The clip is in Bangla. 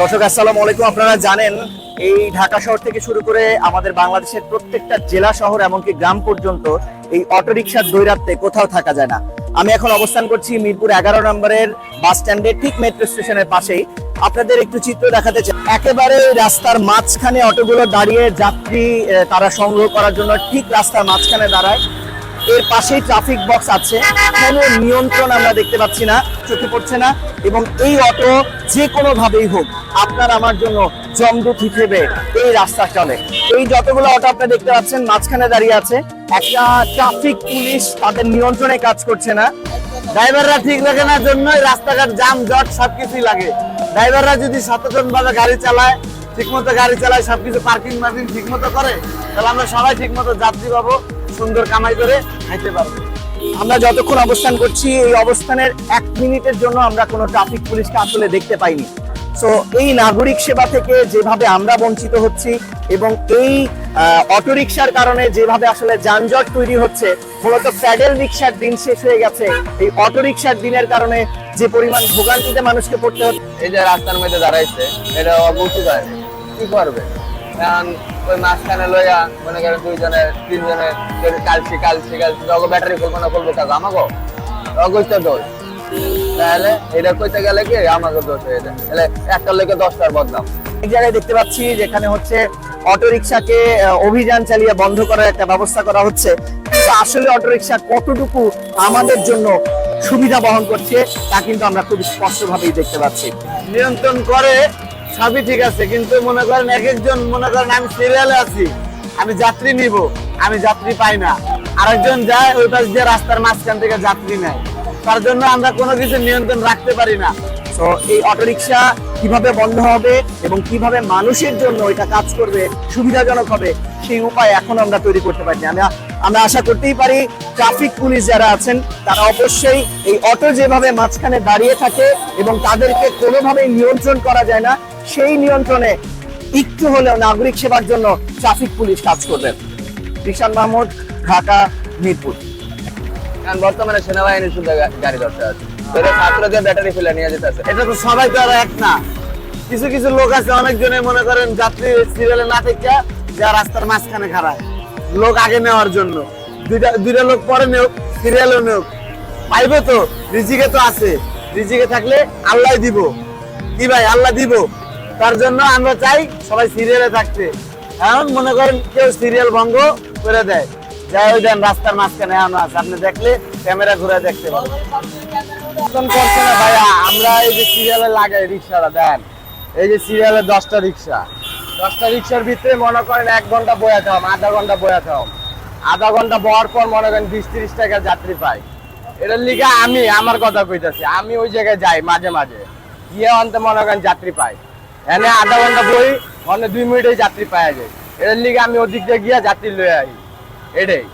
দর্শক, আসসালামু আলাইকুম। আপনারা জানেন, এই ঢাকা শহর থেকে শুরু করে আমাদের বাংলাদেশের প্রত্যেকটা জেলা শহর, এমনকি গ্রাম পর্যন্ত এই অটোরিকশার দৈরাত্মে কোথাও থাকা যায় না। আমি এখন অবস্থান করছি মিরপুর এগারো নম্বরের বাস স্ট্যান্ডে ঠিক মেট্রো স্টেশনের পাশেই। আপনাদের একটু চিত্র দেখাতে চাই। একেবারে রাস্তার মাঝখানে অটোগুলো দাঁড়িয়ে যাত্রী তারা সংগ্রহ করার জন্য ঠিক রাস্তার মাঝখানে দাঁড়ায়। এর পাশেই ট্রাফিক বক্স আছে। কোনো নিয়ন্ত্রণ আমরা দেখতে পাচ্ছি না, চোখে পড়ছে না। এবং এই অটো যে কোনো ভাবেই হোক, আপনার আমার জন্য জমদূত হিসেবে এই রাস্তা চলে। এই যতগুলো অটো আপনি দেখতে পাচ্ছেন, মাঝখানে দাঁড়িয়ে আছে। একটা ট্রাফিক পুলিশ তাদের নিয়ন্ত্রণে কাজ করছে না। ড্রাইভাররা ঠিক রাখে না, জন্যই রাস্তাঘাট জাম জট, সবকিছুই লাগে। ড্রাইভাররা যদি সচেতন ভাবে গাড়ি চালায়, ঠিকমতো গাড়ি চালায়, সবকিছু পার্কিং মার্কিং ঠিক মতো করে, তাহলে আমরা সবাই ঠিক মতো যাত্রী পাবো। সুন্দর কামাই করে খাইতে পারব। আমরা যতক্ষণ অবস্থান করছি, এই অবস্থানের এক মিনিটের জন্য আমরা কোনো ট্রাফিক পুলিশকে আসলে দেখতে পাইনি। সো এই নাগরিক সেবা থেকে যেভাবে আমরা বঞ্চিত হচ্ছি এবং এই অটোরিকশার কারণে যেভাবে আসলে যানজট তৈরি হচ্ছে, মূলত প্যাডেল রিক্সার দিন শেষ হয়ে গেছে। এই অটোরিকশার দিনের কারণে যে পরিমাণ ভোগান্তিতে মানুষকে পড়তে হচ্ছে এই যে রাস্তার মধ্যে দাঁড়াইছে, এটা হয় কি করবে? কারণ ওই মাঝখানে লইয়া মনে করেন দুইজনে তিনজনে যদি কালছি কালছি কালছি তখন ব্যাটারি খুলবো না খুলবো কাজ আমাকে অগস্ত দোষ। তাহলে এটা কইতে গেলে কি? আমাকে দোষ হয়ে যায়। তাহলে একটা লোকে দশটার বদনাম। এক জায়গায় দেখতে পাচ্ছি যেখানে হচ্ছে অটোরিকশাকে অভিযান চালিয়ে বন্ধ করার একটা ব্যবস্থা করা হচ্ছে। কিন্তু আসলে অটোরিকশা কতটুকু আমাদের জন্য সুবিধা বহন করছে তা কিন্তু আমরা খুব স্পষ্টভাবেই দেখতে পাচ্ছি। নিয়ন্ত্রণ করে সবই ঠিক আছে, কিন্তু মনে করেন এক একজন, মনে করেন আমি সিরিয়ালে আছি, আমি যাত্রী নিব, আমি যাত্রী পাই না। আরেকজন যায়, ওই পাশ দিয়ে রাস্তার মাঝখান থেকে যাত্রী নেয়। তার জন্য আমরা কোনো কিছু নিয়ন্ত্রণ রাখতে পারি না। তো এই অটোরিকশা কীভাবে বন্ধ হবে এবং কীভাবে মানুষের জন্য এটা কাজ করবে, সুবিধাজনক হবে, সেই উপায় এখন আমরা তৈরি করতে পারিনি। আমরা আমরা আশা করতেই পারি ট্রাফিক পুলিশ যারা আছেন, তারা অবশ্যই এই অটো যেভাবে মাঝখানে দাঁড়িয়ে থাকে এবং তাদেরকে কোনোভাবেই নিয়ন্ত্রণ করা যায় না সেই নিয়ন্ত্রণে একটু হলেও নাগরিক সেবার জন্য ট্রাফিক পুলিশ কাজ করবেন রিশান মাহমুদ ঢাকা, মিরপুর। কারণ বর্তমানে সেনাবাহিনী শুধু গাড়ি ধরতে আছে। ব্যাটারি ফেলে নিয়ে যেতে এটা তো সবাই তো আর কিছু কিছু লোক আছে মনে করেন যাত্রী সিরিয়ালে না যা রাস্তার মাঝখানে লোক আগে নেওয়ার জন্য। লোক পরে পাইবে তো, রিজিকে তো আছে। রিজিকে থাকলে আল্লাহ দিব। কি ভাই, আল্লাহ দিব। তার জন্য আমরা চাই সবাই সিরিয়ালে থাকতে। এখন মনে করেন কেউ সিরিয়াল ভঙ্গ করে দেয়। যাই ওই দেন, রাস্তার মাঝখানে এমন আছে। আপনি দেখলে ক্যামেরা ঘুরে দেখতে পাবেন। ভাইয়া আমরা এই যে সিরিয়ালে লাগাই রিক্সাটা, দেন। এই যে সিরিয়ালে দশটা রিক্সা। দশটা রিক্সার ভিতরে মনে করেন এক ঘণ্টা বয়াতে হবে আধা ঘণ্টা বয়াতে হবে আধা ঘণ্টা বয়ার পর মনে করেন বিশ তিরিশ টাকা যাত্রী পাই এটার লিগে আমি, আমার কথা কইতাছি, আমি ওই জায়গায় যাই মাঝে মাঝে। গিয়ে অন্তে মনে করেন যাত্রী পাই। এনে আধা ঘণ্টা বই অন্য দুই মিনিটে যাত্রী পাওয়া যায়। এটার লিগে আমি ওদিক দিয়ে গিয়া যাত্রী লয়ে আই। এটাই।